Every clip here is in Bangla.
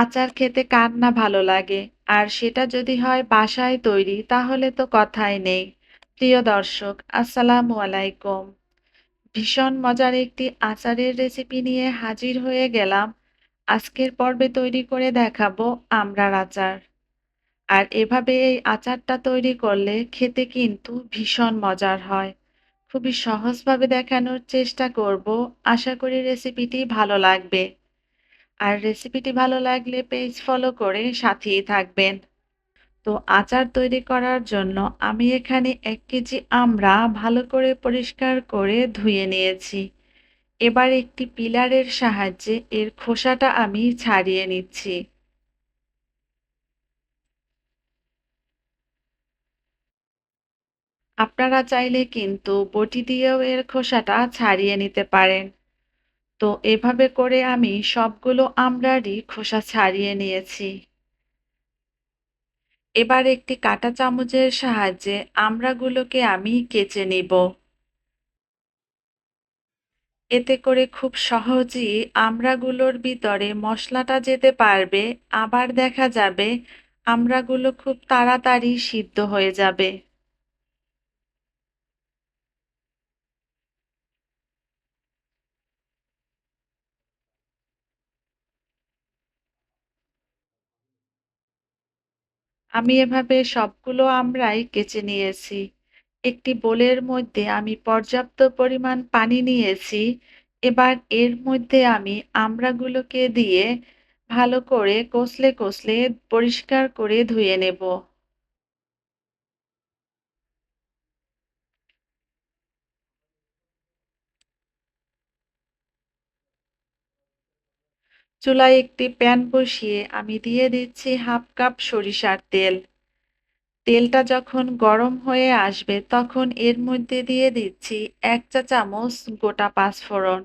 আচার খেতে কার না ভালো লাগে। আর সেটা যদি হয় বাসায় তৈরি, তাহলে তো কথাই নেই। প্রিয় দর্শক, আসসালামু আলাইকুম। ভীষণ মজার একটি আচারের রেসিপি নিয়ে হাজির হয়ে গেলাম। আজকের পর্বে তৈরি করে দেখাবো আমরার আচার। আর এভাবে এই আচারটা তৈরি করলে খেতে কিন্তু ভীষণ মজার হয়। খুবই সহজভাবে দেখানোর চেষ্টা করব। আশা করি রেসিপিটি ভালো লাগবে। আর রেসিপিটি ভালো লাগলে পেজ ফলো করে সাথেই থাকবেন। তো আচার তৈরি করার জন্য আমি এখানে এক কেজি আমরা ভালো করে পরিষ্কার করে ধুয়ে নিয়েছি। এবার একটি পিলারের সাহায্যে এর খোসাটা আমি ছাড়িয়ে নিচ্ছি। আপনারা চাইলে কিন্তু বটি দিয়েও এর খোসাটা ছাড়িয়ে নিতে পারেন। তো এভাবে করে আমি সবগুলো আমড়ারই খোসা ছাড়িয়ে নিয়েছি। এবার একটি কাঁটা চামচের সাহায্যে আমড়াগুলোকে আমি কেচে নিব। এতে করে খুব সহজেই আমড়াগুলোর ভিতরে মশলাটা যেতে পারবে, আবার দেখা যাবে আমড়াগুলো খুব তাড়াতাড়ি সিদ্ধ হয়ে যাবে। আমি এভাবে সবগুলো আমরাই কেচে নিয়েছি। একটি বোলের মধ্যে আমি পর্যাপ্ত পরিমাণ পানি নিয়েছি। এবার এর মধ্যে আমি আমরাগুলোকে দিয়ে ভালো করে কষলে কষলে পরিষ্কার করে ধুয়ে নেব। চুলায় একটি প্যান বসিয়ে আমি দিয়ে দিচ্ছি হাফ কাপ সরিষার তেল। তেলটা যখন গরম হয়ে আসবে তখন এর মধ্যে দিয়ে দিচ্ছি এক চা চামচ গোটা পাঁচফোড়ন।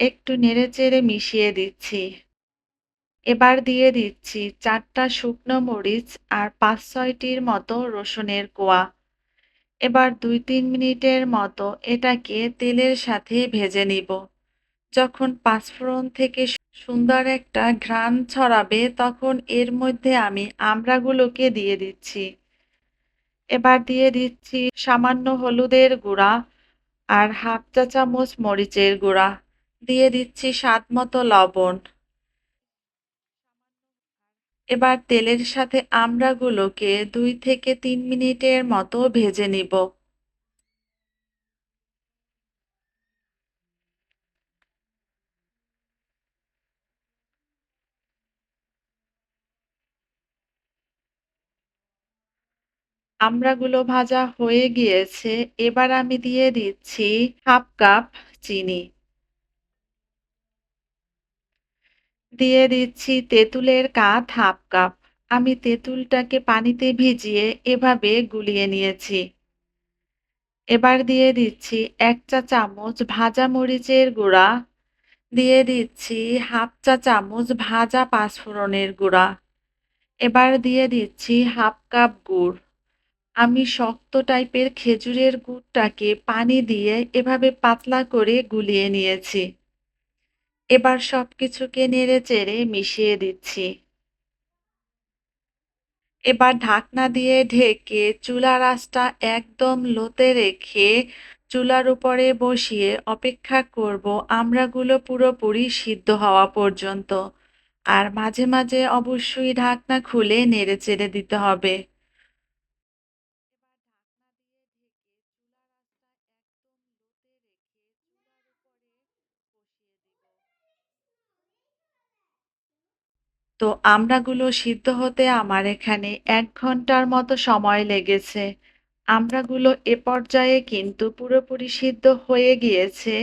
একটু নেড়েচেড়ে মিশিয়ে দিচ্ছি। এবার দিয়ে দিচ্ছি চারটা শুকনো মরিচ আর পাঁচ ছয়টির মতো রসুনের কোয়া। এবার দুই তিন মিনিটের মতো এটাকে তেলের সাথে ভেজে নিব। যখন পাঁচফোড়ন থেকে সুন্দর একটা ঘ্রাণ ছড়াবে, তখন এর মধ্যে আমি আমড়াগুলোকে দিয়ে দিচ্ছি। এবার দিয়ে দিচ্ছি সামান্য হলুদের গুঁড়া আর হাফ চা চামচ মরিচের গুঁড়া। দিয়ে দিচ্ছি স্বাদ মতো লবণ। এবার তেলের সাথে আমড়াগুলোকে দুই থেকে তিন মিনিটের মতো ভেজে নিব। আমড়াগুলো ভাজা হয়ে গিয়েছে, এবার আমি দিয়ে দিচ্ছি হাফ কাপ চিনি। দিয়ে দিচ্ছি তেঁতুলের কাঠ হাফ কাপ। আমি তেঁতুলটাকে পানিতে ভিজিয়ে এভাবে গুলিয়ে নিয়েছি। এবার দিয়ে দিচ্ছি এক চা চামচ ভাজা মরিচের গুঁড়া। দিয়ে দিচ্ছি হাফ চা চামচ ভাজা পাঁচফোড়নের গুঁড়া। এবার দিয়ে দিচ্ছি হাফ কাপ গুড়। আমি শক্ত টাইপের খেজুরের গুড়টাকে পানি দিয়ে এভাবে পাতলা করে গুলিয়ে নিয়েছি। এবার সব কিছুকে নেড়ে চেড়ে মিশিয়ে দিচ্ছি। এবার ঢাকনা দিয়ে ঢেকে চুলার আঁচটা একদম লোতে রেখে চুলার উপরে বসিয়ে অপেক্ষা করব আমড়াগুলো পুরোপুরি সিদ্ধ হওয়া পর্যন্ত। আর মাঝে মাঝে অবশ্যই ঢাকনা খুলে নেড়ে চেড়ে দিতে হবে। তো আমড়াগুলো সিদ্ধ হতে আমার এখানে এক ঘণ্টার মতো সময় লেগেছে। আমড়াগুলো এ পর্যায়ে কিন্তু পুরোপুরি সিদ্ধ হয়ে গিয়েছে।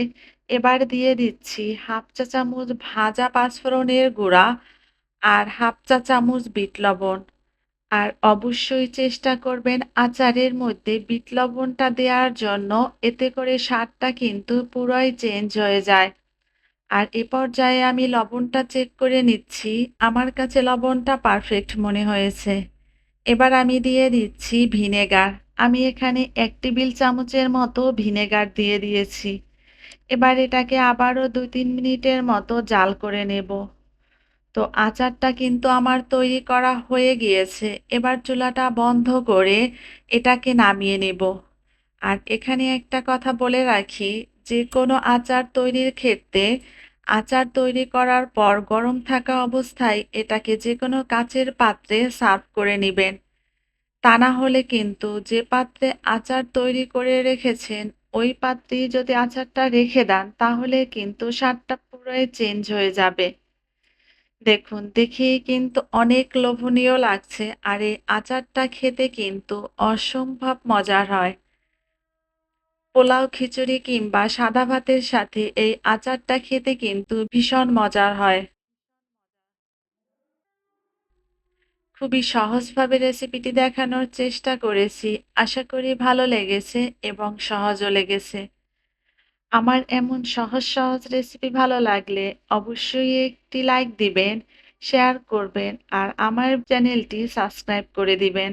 এবার দিয়ে দিচ্ছি হাফ চা চামচ ভাজা পাঁচফোড়নের গুঁড়া আর হাফ চা চামচ বিট লবণ। আর অবশ্যই চেষ্টা করবেন আচারের মধ্যে বিট লবণটা দেওয়ার জন্য, এতে করে স্বাদটা কিন্তু পুরোই চেঞ্জ হয়ে যায়। আর এ পর্যায়ে আমি লবণটা চেক করে নিচ্ছি। আমার কাছে লবণটা পারফেক্ট মনে হয়েছে। এবার আমি দিয়ে দিচ্ছি ভিনেগার। আমি এখানে এক টেবিল চামচের মতো ভিনেগার দিয়ে দিয়েছি। এবার এটাকে আবারও দু তিন মিনিটের মতো জাল করে নেব। তো আচারটা কিন্তু আমার তৈরি করা হয়ে গিয়েছে। এবার চুলাটা বন্ধ করে এটাকে নামিয়ে নেব। আর এখানে একটা কথা বলে রাখি যে কোনো আচার তৈরির ক্ষেত্রে আচার তৈরি করার পর গরম থাকা অবস্থায় এটাকে যে কোনো কাচের পাত্রে সার্ভ করে নেবেন। তা না হলে কিন্তু যে পাত্রে আচার তৈরি করে রেখেছেন, ওই পাত্রেই যদি আচারটা রেখে দেন, তাহলে কিন্তু স্বাদটা পুরোই চেঞ্জ হয়ে যাবে। দেখুন, দেখেই কিন্তু অনেক লোভনীয় লাগছে, আর এই আচারটা খেতে কিন্তু অসম্ভব মজার হয়। পোলাও খিচুড়ি কিংবা সাদা ভাতের সাথে এই আচারটা খেতে কিন্তু ভীষণ মজার হয়। খুবই সহজভাবে রেসিপিটি দেখানোর চেষ্টা করেছি। আশা করি ভালো লেগেছে এবং সহজও লেগেছে। আমার এমন সহজ সহজ রেসিপি ভালো লাগলে অবশ্যই একটি লাইক দিবেন, শেয়ার করবেন আর আমার চ্যানেলটি সাবস্ক্রাইব করে দিবেন।